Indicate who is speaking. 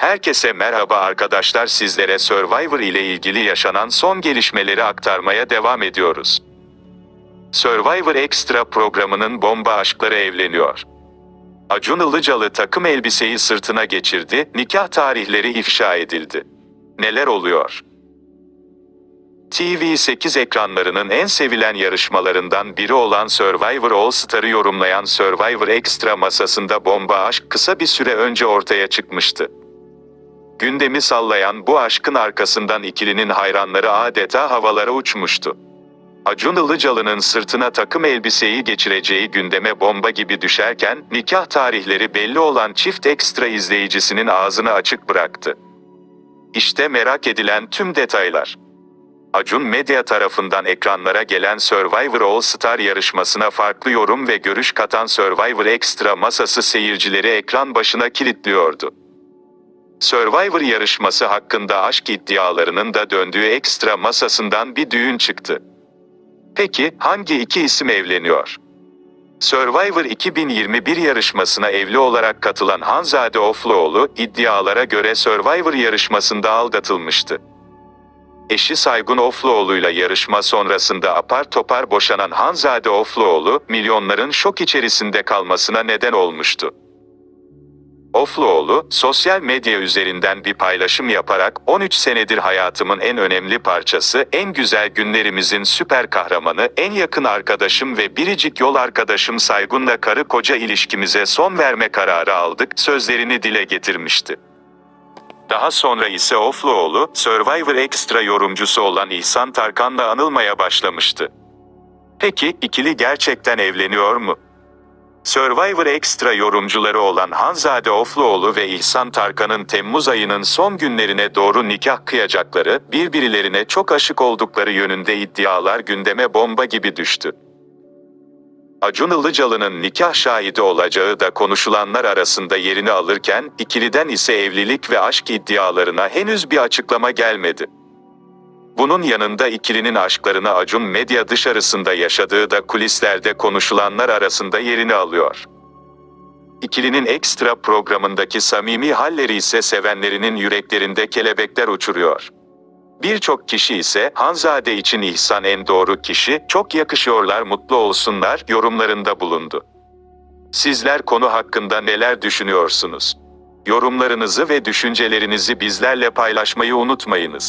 Speaker 1: Herkese merhaba arkadaşlar sizlere Survivor ile ilgili yaşanan son gelişmeleri aktarmaya devam ediyoruz. Survivor Extra programının bomba aşkları evleniyor. Acun Ilıcalı takım elbiseyi sırtına geçirdi, nikah tarihleri ifşa edildi. Neler oluyor? TV8 ekranlarının en sevilen yarışmalarından biri olan Survivor All Star'ı yorumlayan Survivor Extra masasında bomba aşk kısa bir süre önce ortaya çıkmıştı. Gündemi sallayan bu aşkın arkasından ikilinin hayranları adeta havalara uçmuştu. Acun Ilıcalı'nın sırtına takım elbiseyi geçireceği gündeme bomba gibi düşerken, nikah tarihleri belli olan çift ekstra izleyicisinin ağzını açık bıraktı. İşte merak edilen tüm detaylar. Acun Medya tarafından ekranlara gelen Survivor All Star yarışmasına farklı yorum ve görüş katan Survivor Extra masası seyircileri ekran başına kilitliyordu. Survivor yarışması hakkında aşk iddialarının da döndüğü ekstra masasından bir düğün çıktı. Peki hangi iki isim evleniyor? Survivor 2021 yarışmasına evli olarak katılan Hanzade Ofluoğlu iddialara göre Survivor yarışmasında aldatılmıştı. Eşi Saygun Ofluoğlu'yla yarışma sonrasında apar topar boşanan Hanzade Ofluoğlu, milyonların şok içerisinde kalmasına neden olmuştu. Ofluoğlu, sosyal medya üzerinden bir paylaşım yaparak 13 senedir hayatımın en önemli parçası, en güzel günlerimizin süper kahramanı, en yakın arkadaşım ve biricik yol arkadaşım Saygun'la karı koca ilişkimize son verme kararı aldık sözlerini dile getirmişti. Daha sonra ise Ofluoğlu, Survivor Extra yorumcusu olan İhsan Tarkan'la anılmaya başlamıştı. Peki ikili gerçekten evleniyor mu? Survivor Extra yorumcuları olan Hanzade Ofluoğlu ve İhsan Tarkan'ın Temmuz ayının son günlerine doğru nikah kıyacakları, birbirlerine çok aşık oldukları yönünde iddialar gündeme bomba gibi düştü. Acun Ilıcalı'nın nikah şahidi olacağı da konuşulanlar arasında yerini alırken, ikiliden ise evlilik ve aşk iddialarına henüz bir açıklama gelmedi. Bunun yanında ikilinin aşklarını Acun medya dışarısında yaşadığı da kulislerde konuşulanlar arasında yerini alıyor. İkilinin ekstra programındaki samimi halleri ise sevenlerinin yüreklerinde kelebekler uçuruyor. Birçok kişi ise Hanzade için İhsan en doğru kişi, çok yakışıyorlar mutlu olsunlar yorumlarında bulundu. Sizler konu hakkında neler düşünüyorsunuz? Yorumlarınızı ve düşüncelerinizi bizlerle paylaşmayı unutmayınız.